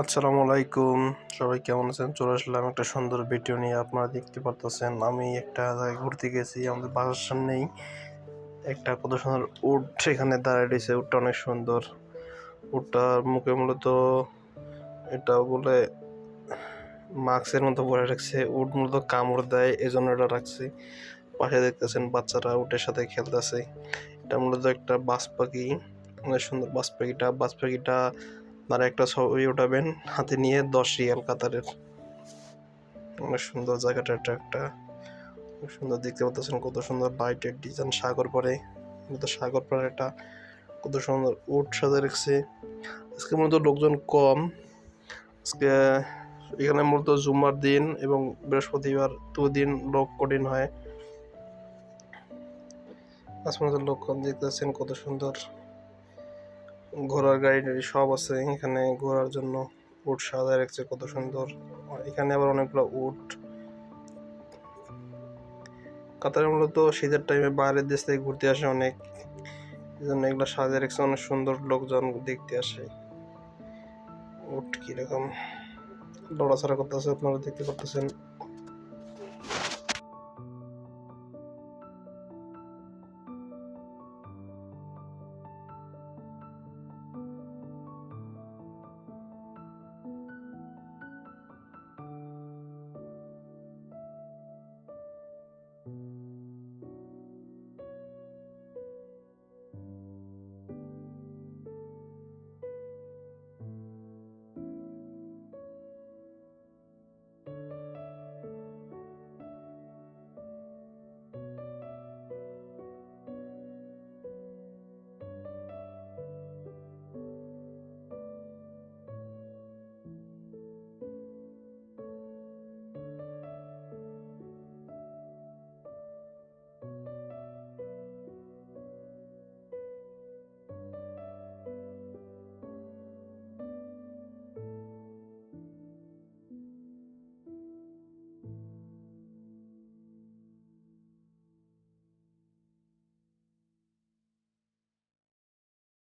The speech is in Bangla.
আসসালামু আলাইকুম। সবাই কেমন আছেন? চলে আসলাম একটা সুন্দর ভিডিও নিয়ে। আপনারা দেখতে পারতেছেন, আমি একটা জায়গায় ঘুরতে গেছি, আমাদের বাসার সামনেই একটা কত সুন্দর উট এখানে দাঁড়িয়ে রয়েছে। উটটা অনেক সুন্দর। উটটার মুখে মূলত এটা বলে মাস্কের মতো পরে রাখছে। উট মূলত কামড় দেয় এই জন্য এটা রাখছে। পাশে দেখতেছেন বাচ্চারা উটের সাথে খেলতেছে। এটা মূলত একটা বাস পাখি। অনেক সুন্দর বাস পাখিটা। বাস পাখিটা আর একটা ছবি উঠাবেন, হাতে নিয়ে দশ রিয়াল কাতারের। অনেক সুন্দর জায়গাটা, এটা একটা। সুন্দর দেখতে পাচ্ছেন, কত সুন্দর লাইটের ডিজাইন সাগর পরে মূলত সাগর পরে একটা কত সুন্দর উট সাজা রেখেছে। আজকে মূলত লোকজন কম। আজকে এখানে মূলত জুমার দিন এবং বৃহস্পতিবার দুদিন লোক কঠিন হয়। আজ মূলত লোক কম দেখতেছেন কত সুন্দর ঘোড়ার গাড়ি টাড়ি সব আছে এখানে ঘোরার জন্য। উট সাজায় রাখছে কত সুন্দর। এখানে আবার অনেকগুলো উট। কাতারে মূলত শীতের টাইমে বাইরের দেশ থেকে ঘুরতে আসে অনেক। এই জন্য এগুলো সাজিয়ে রাখছে অনেক সুন্দর লোকজন দেখতে আসে। উট কীরকম। লড়াচড়া করতেছে, আপনারা দেখতে পারতেছেন। you